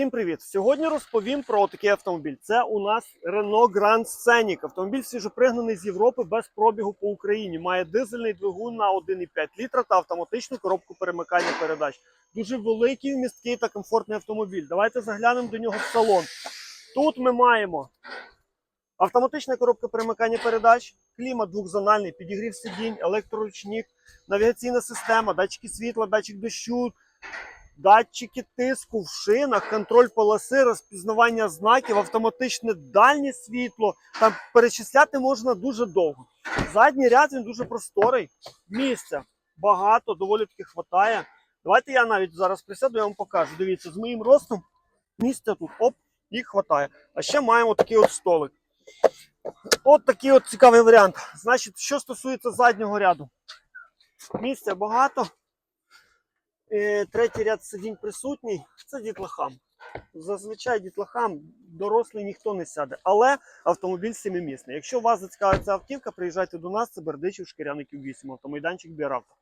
Всім привіт! Сьогодні розповім про такий автомобіль. Це у нас Renault Grand Scenic. Автомобіль свіжопригнаний з Європи без пробігу по Україні. Має дизельний двигун на 1,5 літра та автоматичну коробку перемикання передач. Дуже великий, місткий та комфортний автомобіль. Давайте заглянемо до нього в салон. Тут ми маємо автоматична коробка перемикання передач, клімат двохзональний, підігрів сидінь, електроручник, навігаційна система, датчики світла, датчик дощу, датчики тиску в шинах, контроль полоси, розпізнавання знаків, автоматичне дальнє світло. Там перечисляти можна дуже довго. Задній ряд він дуже просторий. Місця багато, доволі таки хватає. Давайте я навіть зараз присяду, я вам покажу. Дивіться, з моїм ростом місця тут оп, і хватає. А ще маємо такий от столик. От такий от цікавий варіант. Значить, що стосується заднього ряду, місця багато. Е, Третій ряд сидінь присутній. Це дітлахам. Зазвичай дітлахам дорослий ніхто не сяде, але автомобіль сімимісний. Якщо вас зацікавить ця автівка, приїжджайте до нас, це Бердичів, Шкіряників 8, автомайданчик Біравто.